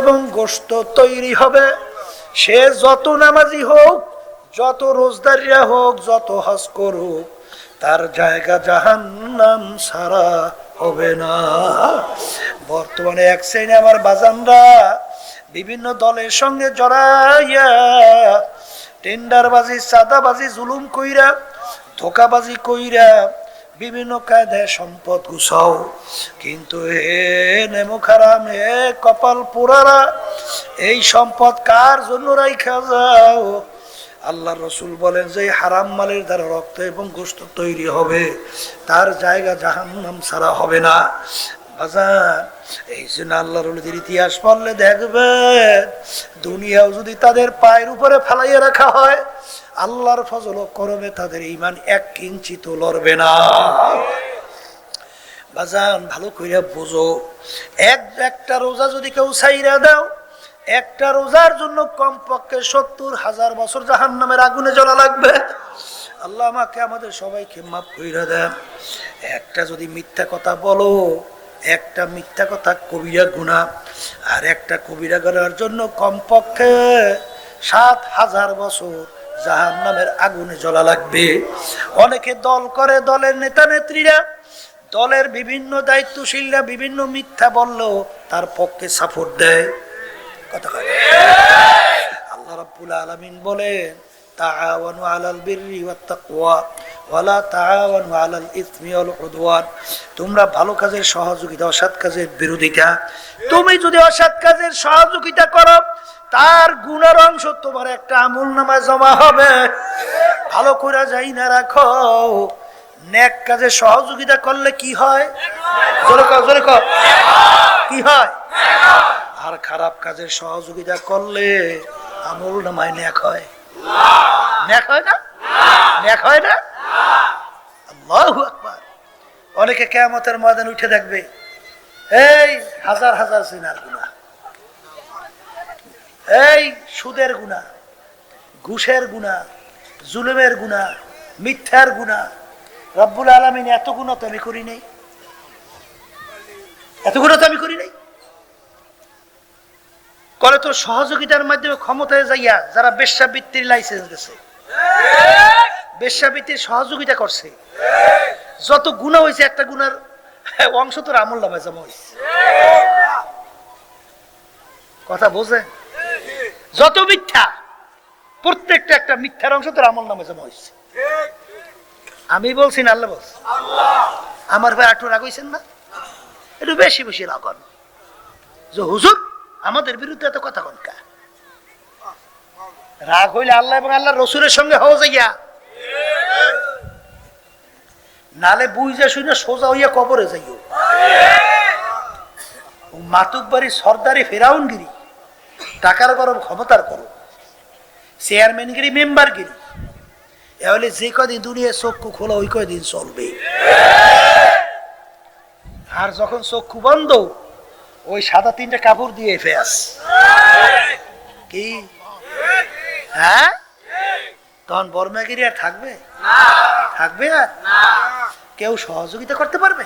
এবং গোস্ত তৈরি হবে। সে যত নামাজি হোক, যত রোজদারিয়া হোক, যত হজ করুক, তার জায়গা জাহান্নাম সারা হবে না। বর্তমানে এক শ্রেণি আমার বাজানরা বিভিন্ন দলের সঙ্গে জড়াইয়া টেন্ডারবাজি, চাঁদাবাজি, জুলুম কইরা, ধোকাবাজি কইরা বিভিন্ন কায়দায় সম্পদ গুছাও। কিন্তু হে নেমু খারাম হে কপাল পুরারা, এই সম্পদ কার জন্য রাইখা যাও? আল্লাহ রসুল বলেন যে হারাম মালের দ্বারা রক্ত এবং গোস্ত তৈরি হবে। তার জায়গা জাহান্নাম ছাড়া হবে না। বাজার এই জন্য ইতিহাস পড়লে দেখবে, দুনিয়াও যদি তাদের পায়ের উপরে ফেলাইয়া রাখা হয়, আল্লাহর ফজল করবে তাদের ইমান এক কিঞ্চিত লড়বে না। বাজান, ভালো কইরা বোঝো, এক একটা রোজা যদি কেউ সাইরা দাও, একটা রোজার জন্য কমপক্ষে সত্তর হাজার বছর জাহান নামের আগুনে জ্বলা লাগবে। আল্লাহ আমাকে, আমাদের সবাইকে মাফ কইরা দেন। একটা যদি মিথ্যা কথা বলো একটা মিথ্যা কথা কবিরা গুণা, আর একটা কবিরা করার জন্য কমপক্ষে সাত হাজার বছর জাহান নামের আগুনে জ্বলা লাগবে। অনেকে দল করে দলের নেতা নেত্রীরা, দলের বিভিন্ন দায়িত্বশীলরা বিভিন্ন মিথ্যা বললেও তার পক্ষে সাপোর্ট দেয়। কথা আল্লাহ রাব্বুল আলামিন বলেন, তাআওয়ানু আলাল বিররি ওয়াত ওয়ালা তাআওয়ানু আলাল ইসমি ওয়াল উদওয়ান। তোমরা ভালো কাজের সহযোগিতা, অসৎ কাজের বিরোধিতা। তুমি যদি অসৎ কাজের সহযোগিতা করো, তার গুণের অংশ তোমার একটা আমল নামায় জমা হবে। ভালো করে যাই না রাখো। নেক কাজে সহযোগিতা করলে কি হয়? কি হয়? আর খারাপ কাজের সহযোগিতা করলে আমল নামায় ন্যাক হয়। ন্যাক হয় না? ন্যাক হয় না? আল্লাহু আকবার। অনেকে কেয়ামতের ময়দান উঠে দেখবে, এই হাজার হাজার সিনার গুণা এই সুদের গুণা ঘুষের গুণা জুলুমের গুণা মিথ্যার গুণা রব্বুল আলমিন এত গুণা তো আমি করি নাই। এত গুণা তো আমি করি নাই। করে তো সহযোগিতার মাধ্যমে ক্ষমতায় যাইয়া যারা বেশ্যাবৃত্তির লাইসেন্স দিছে। বেশ্যাবৃত্তির সহযোগিতা করছে। যত গুণা হয়েছে একটা গুণার অংশ তোর আমল নামে জমা হয়েছে কথা বোঝে যত মিথ্যা, প্রত্যেকটা একটা মিথ্যার অংশ তোর আমল নামে জমা হয়েছে আমি বলছি না, আল্লাহ বলছি। আমার ভাই আটু রাগ হয়েছেন না? একটু বেশি বেশি রাগন যে হুজুর, আমাদের বিরুদ্ধে এত কথা কনকা রাগ হইলে আল্লাহ এবং আল্লাহ রসুলের সঙ্গে হও যাইয়া নালে বুঝে শুনে সোজা হইয়া কবরে যাইও। মাতুক বাড়ি সর্দারি ফেরাউনগিরি, টাকার গরম ক্ষমতার করো। চেয়ারম্যানগিরি মেম্বারগিরি। এহলে যে কদিন দুনিয়া চক্ষু খোলা, ওই কয়দিন চলবে। আর যখন চক্ষু বন্ধ, ওই সাদা তিনটা কাপড় দিয়ে ফেস কি? হ্যাঁ? তখন বর্মাগিরি আর থাকবে? থাকবে আর? কেউ সহযোগিতা করতে পারবে?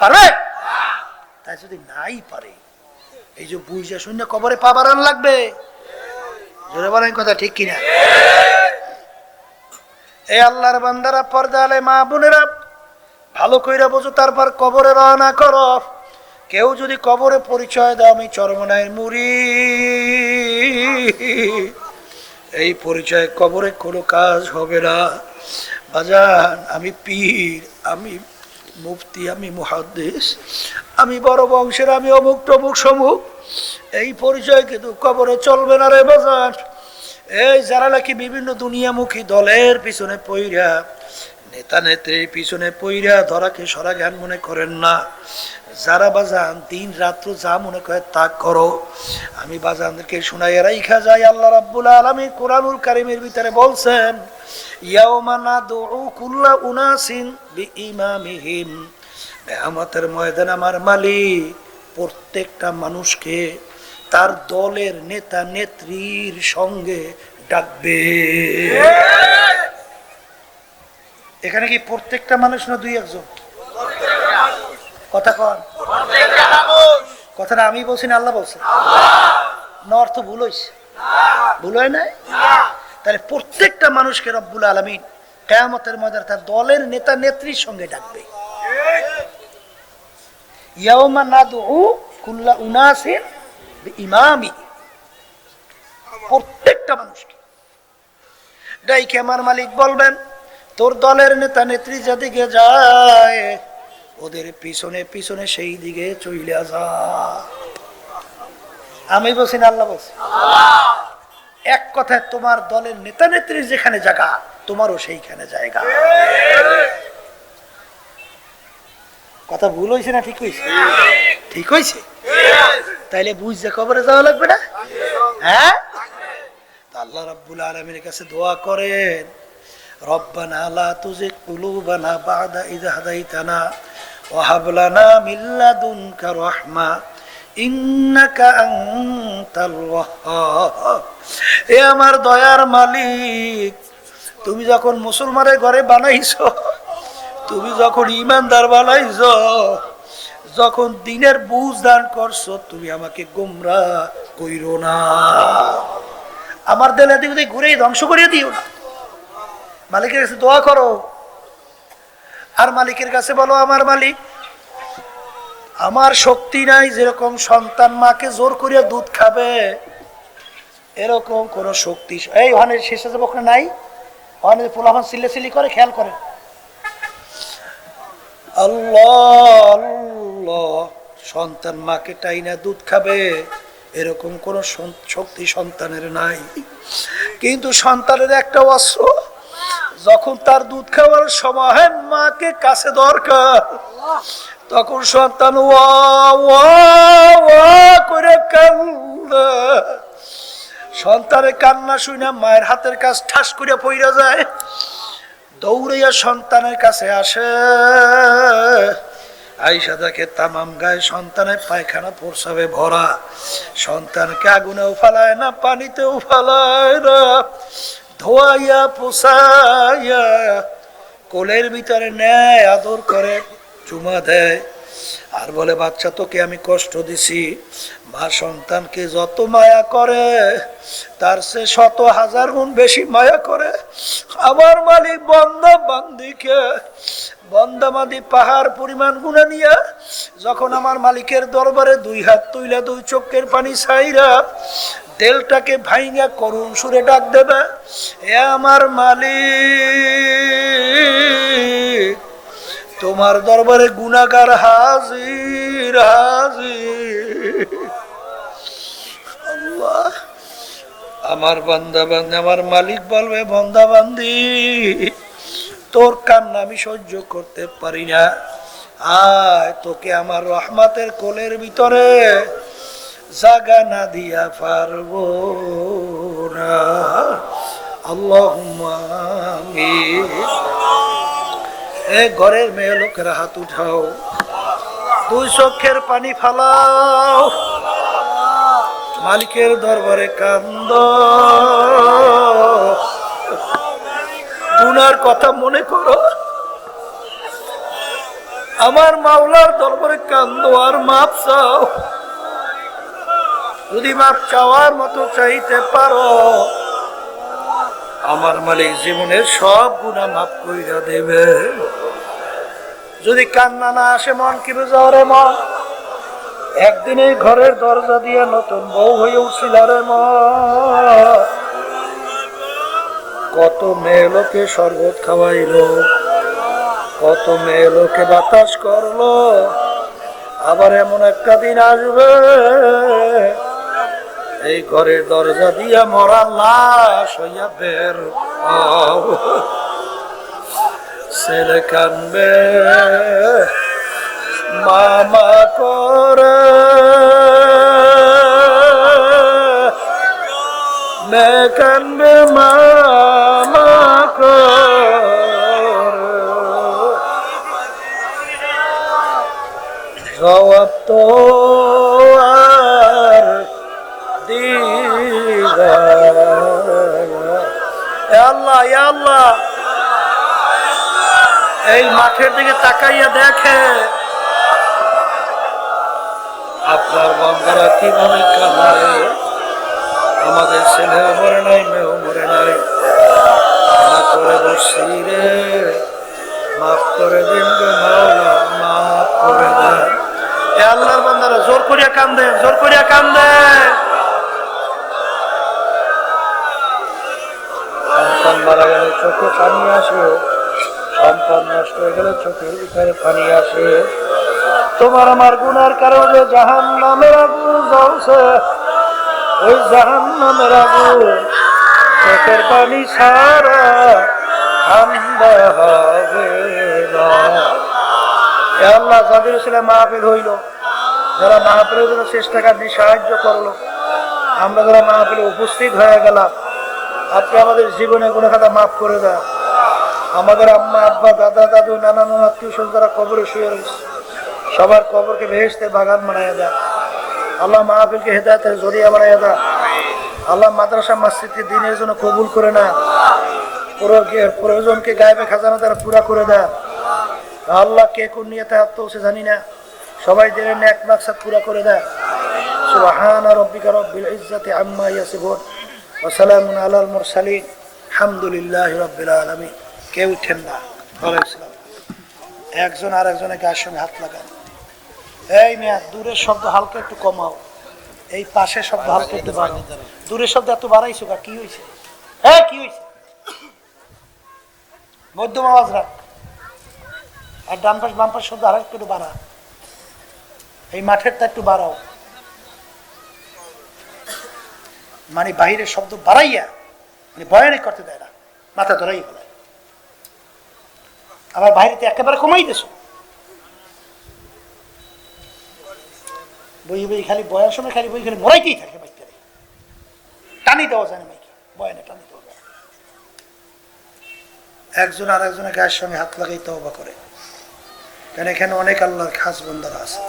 পারবে? তাই যদি নাই পারে, এই যে বুঝা শূন্য কবরে পাবার লাগবে। জোরে বলেন কথা ঠিক কিনা? এই আল্লাহর বান্দারা পর্দা আলে মা বোনেরা, ভালো কইরা বোঝো, তারপর কবরে রওনা করো। কেউ যদি কবরে পরিচয় দাও, আমি চরমনায় মুড়ি এই পরিচয় কবরে কোনো কাজ হবে না। বাজান, আমি পীর। আমি মুফতি, আমি মুহাদ্দিস, আমি বড় বংশের, আমি অমুক টমুক সমুক। এই পরিচয় কিন্তু কবরে চলবে না রে বাজার। এই যারা নাকি বিভিন্ন দুনিয়ামুখী দলের পিছনে পইরা নেতা নেত্রীর পিছনে পইরা ধরাকে সরা জ্ঞান মনে করেন না। যারা বাজান দিন রাত্র যা মনে করে তা করো। আমি বাজানদেরকে শোনাইয়া রাইখা যাই, আল্লাহ রাব্বুল আলামিন কোরআনুল কারিমের ভিতরে বলছেন, ইয়াউমা নাদউ কুল্লা উনাসিন বিইমামিহিম। কিয়ামতের ময়দান আমার মালিক প্রত্যেকটা মানুষকে তার দলের নেতা নেত্রীর সঙ্গে ডাকবে। এখানে কি প্রত্যেকটা মানুষ না দুই একজন? কথা কন। কথাটা আমি বলছি না আল্লাহ বলছে। না অর্থ ভুল হয়েছে ভুল হয় নাই? তাহলে প্রত্যেকটা মানুষকে রব্বুল আলমিন কেয়ামতের মধ্যে তার দলের নেতা নেত্রীর সঙ্গে ডাকবে। ইয়াউমা নাদউ কুল্লা উনাসিন ইমামি প্রত্যেকটা মানুষকে ডাইকে আমার মালিক বলবেন তোর দলের নেতা নেত্রী যেদিকে যায় ওদের পিছনে পিছনে সেই দিকে চইলা যা। আমি বলছি না, আল্লাহ বলছি। এক কথায় তোমার দলের নেতা নেত্রীর যেখানে জায়গা, তোমারও সেইখানে জায়গা। কথা ভুল হয়েছে না ঠিক হয়েছে ঠিক হয়েছে তাইলে বুঝতে কবরে যাওয়া লাগবে না? হ্যাঁ? আল্লাহ রাব্বুল আলমীর কাছে দোয়া করেন, রব্বানা লা তুজিগ কুলুবানা বাদা ইদ হাদাইতানা হাব লানা মিন লাদুনকা রাহমা ইন্নাকা আনতাল ওয়াহ্হাব এ আমার দয়ার মালিক, তুমি যখন মুসলমানের ঘরে বানাইছো, তুমি যখন ইমানদার বানাইছ, যখন দিনের বুঝ দান করছ, তুমি আমাকে গোমরা কইরো না। আমার দেল এদিক ওদিক ঘুরে ধ্বংস করিয়ে দিও না। মালিকের কাছে দোয়া করো আর মালিকের কাছে বলো, আমার মালিক, আমার শক্তি নাই, যেরকম সন্তান মাকে জোর করিয়া দুধ খাবে, এরকম কোন শক্তি এই ওখানে শেষে যাব ওখানে নাই? ওখানে পোলাফান সিলে সিলি করে, খেয়াল করে। আল্লাহ আল্লাহ, সন্তান মাকে টাইনা দুধ খাবে, এরকম কোন শক্তি সন্তানের নাই। কিন্তু সন্তানের একটা অস্ত্র যখন তার দুধ খাওয়ার সময় মাকে কাছে দরকার। তখন সন্তান ওয়া ওয়া করে সন্তানের কান্না শুনে মায়ের হাতের কাজ ঠাস করে পইরা যায়। দৌড়াইয়া সন্তানের কাছে আসে। আইসা দেখে তামাম গায়ে সন্তানের পায়খানা প্রসাবে ভরা। সন্তানকে আগুনেও ফালায় না, পানিতেও ফালায় না। ধোয়াইয়া, পোষাইয়া, কোলের ভিতরে নেয় আদর করে, চুমা দেয়। আর বলে, বাচ্চা, তোকে আমি কষ্ট দিছি। মা সন্তানকে যত মায়া করে, তার সে শত হাজার গুণ বেশি মায়া করে। আমার মালিক বন্দা বান্দিকে বন্দামাদি পাহাড় পরিমাণ গুণে নিয়ে, যখন আমার মালিকের দরবারে দুই হাত তুইলা দুই চোখের পানি ছাইরা দেলটাকে ভাইঙ্গা করুন, সুরে ডাক দেবে, এ আমার মালিক, তোমার দরবারে গুনাগার হাজির হাজির। আমার বান্দা বান্দি, আমার মালিক বলবে, বন্দা বান্দি, তোর কান্না আমি সহ্য করতে পারি না। আয় তোকে আমার রহমাতের কোলের ভিতরে জাগা না দিয়া পারব না। আল্লাহ এ ঘরের মেয়ে লোকের হাত উঠাও। দুই চক্ষের পানি ফালাও। মালিকের দরবারে কান্দ। গুনার কথা মনে করো। আমার মাওলার দরবারে কান্দ আর মাপ চাও। যদি মাপ চাওয়ার মতো চাইতে পারো, আমার মালিক জীবনের সব গুণা মাফ কইরা দেবে। যদি কান্না না আসে, মন কি বুঝারে মন একদিনে ঘরের দরজা দিয়ে নতুন বউ হয়ে উঠছিল রে মন কত মেয়ে লোকে শরবত খাওয়াইলো, কত মেয়ে লোকে বাতাস করল, আবার এমন একটা দিন আসবে। এই ঘরের দরজা দিয়া মরা লাশ হইয়া বের। ছেলে কানবে মামা করে মাঠের দিকে তাকাইয়া দেখে। আপনার বন্ধরা কীভাবে কাঁদে আমাদের ছেলেও মরে নাই মেয়েও মরে নাই। না করে বসছি রে। মাফ করে দিন গো মাওলা মাফ করে দেন। এ আল্লাহর বান্দারা জোর করিয়া কান্দে জোর করিয়া কান্দে সন্তান মারা গেলে চোখে পানি আসে নষ্ট হয়ে আসে। তোমার আমার কারণে ওই চোখের পানি সারা মাহফিল হইল, যারা মাহফিলের জন্য চেষ্টা সাহায্য করল, আমরা যারা মাহফিলে উপস্থিত হয়ে গেলাম, আপনি আমাদের জীবনে কোনো কথা মাফ করে দেন। আমাদের আম্মা, আব্বা, দাদা, দাদু নানা নানা আত্মীয় যারা কবরে শুয়ে রয়েছে, সবার কবরকে ভেসতে বাগান বানাইয়া দেন। আল্লাহ মাহফিলকে হেদায়তের জরিয়া বানাইয়া দেন। আল্লাহ মাদ্রাসা মসজিদকে দিনের জন্য কবুল করে না প্রয়োজনকে গায়েবে খাজানা তারা পুরা করে দেন। আল্লাহ কে কোন নিয়ে হাত তুলছে জানি না। সবাই দিনের এক মাকসাদ পুরা করে দেয় সুবহান রব্বিকা রব্বিল ইজ্জাতি আম্মা ইয়াসিফুন। ওয়া সালামুন আলাল মুরসালিন। আলহামদুলিল্লাহি রাব্বিল আলামিন। কেউ উঠেন না। আসসালাম একজন আর একজনের গায়ের সঙ্গে হাত লাগান। এই মেয়া, দূরের শব্দ হালকা একটু কমাও। এই পাশের শব্দ হালকা একটু বাড়াও দূরের শব্দ এত বাড়াইছো কা কি হয়েছে হ্যাঁ কি হয়েছে মধ্যম আওয়াজ রাখ। আর ডান পাশ, বাম পাশ শব্দ আর একটু বাড়া। এই মাঠেরটা একটু বাড়াও। মানে বাহিরের শব্দ বাড়াইয়া মানে বয়ানি করতে দেয় না। মাথা ধরাই ফেলায়। আবার বাইরেতে একেবারে কমাই দেছো বই বই খালি বয়ার সময় খালি বই খালি মরাইতেই থাকে বাইকটা টানি দেওয়া যায় না মাইকে, বয়ানে টানি একজন আর একজনের গায়ের সঙ্গে হাত লাগাই তওবা করে। কেন এখানে অনেক আল্লাহর খাস বন্দারা আছে।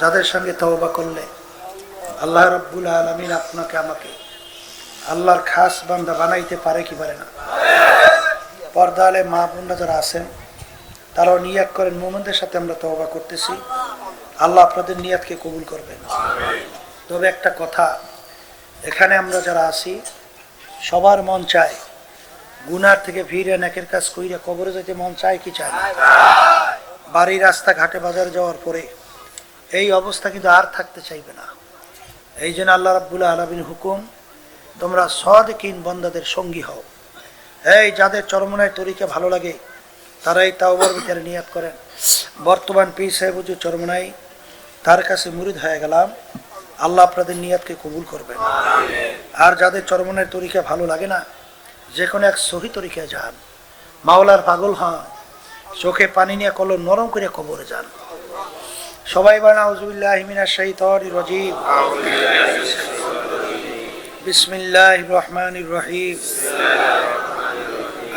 যাদের সঙ্গে তওবা করলে আল্লাহ রব্বুল আলমিন আপনাকে, আমাকে আল্লাহর খাস বান্দা বানাইতে পারে কি পারে না? পর্দা আলে মা বোনরা যারা আছেন, তারাও নিয়াত করেন। মোমেনদের সাথে আমরা তওবা করতেছি। আল্লাহ আপনাদের নিয়াতকে কবুল করবেন। তবে একটা কথা, এখানে আমরা যারা আছি, সবার মন চায়, গুনার থেকে ফিরে নাকের কাজ কইরা কবরে যেতে মন চায় কি চায়? বাড়ি রাস্তা ঘাটে বাজার যাওয়ার পরে এই অবস্থা কিন্তু আর থাকতে চাইবে না। এই জন্য আল্লাহ রাব্বুল আলমিন হুকুম, তোমরা সদ কিন বন্দাদের সঙ্গী হও। এই যাদের চরমনায় তরিকে ভালো লাগে, তারাই তাওবার ভিতরে নিয়াত করেন। বর্তমান পি সাহেব হুজুর চরমনাই তার কাছে মুরিদ হয়ে গেলাম। আল্লাহ আপনাদের নিয়াতকে কবুল করবেন। আর যাদের চরমনের তরিকা ভালো লাগে না, যে কোনো এক সহি তরিকায় যান। মাওলার পাগল হন, চোখে পানি নিয়ে কল নরম করে কবরে যান। সবাই বানা উজুবিল্লাহ মিনা শাইতানির রাজিম। বিসমিল্লাহির রহমানির রহিম।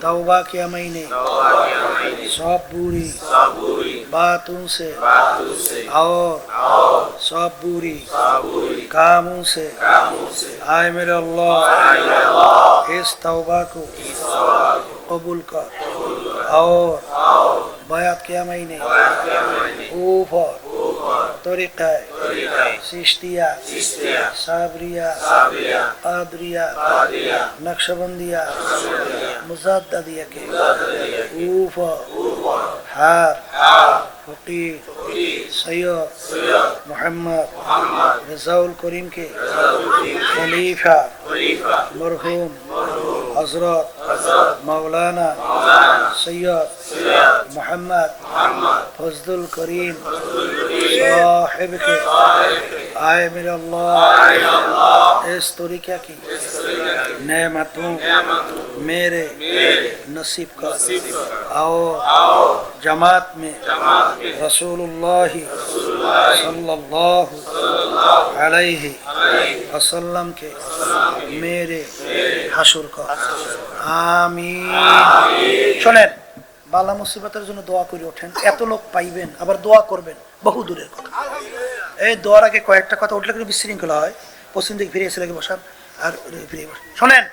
توبہ کے مہینے سب بری باتوں سے۔ اور سب بری کاموں سے۔ آئے میرے اللہ۔ اس توبہ کو قبول کر۔ اور بیعت کیا مہینے اوپر طريقة سيشتية صابرية قادرية نقشبندية مزاددية كوفة حار فقيه سيد محمد رزاول الكريم کے خلیفہ مرحوم حضرت مولانا سید محمد فضل الکریم صاحب آئے میرے اللہ. اس کی؟ نعمتوں میرے نصیب کا آؤ جماعت میں رسول اللہ صلی اللہ علیہ وسلم کے میرے حشر کا. آمین. چلیں. বালা মুসিবতের জন্য দোয়া করে ওঠেন। এত লোক পাইবেন, আবার দোয়া করবেন, বহু দূরের কথা। এই দোয়ার আগে কয়েকটা কথা উঠলে কিন্তু বিশৃঙ্খলা হয়। পশ্চিম দিকে ফিরে এসে বসান আর ফিরে শোনেন!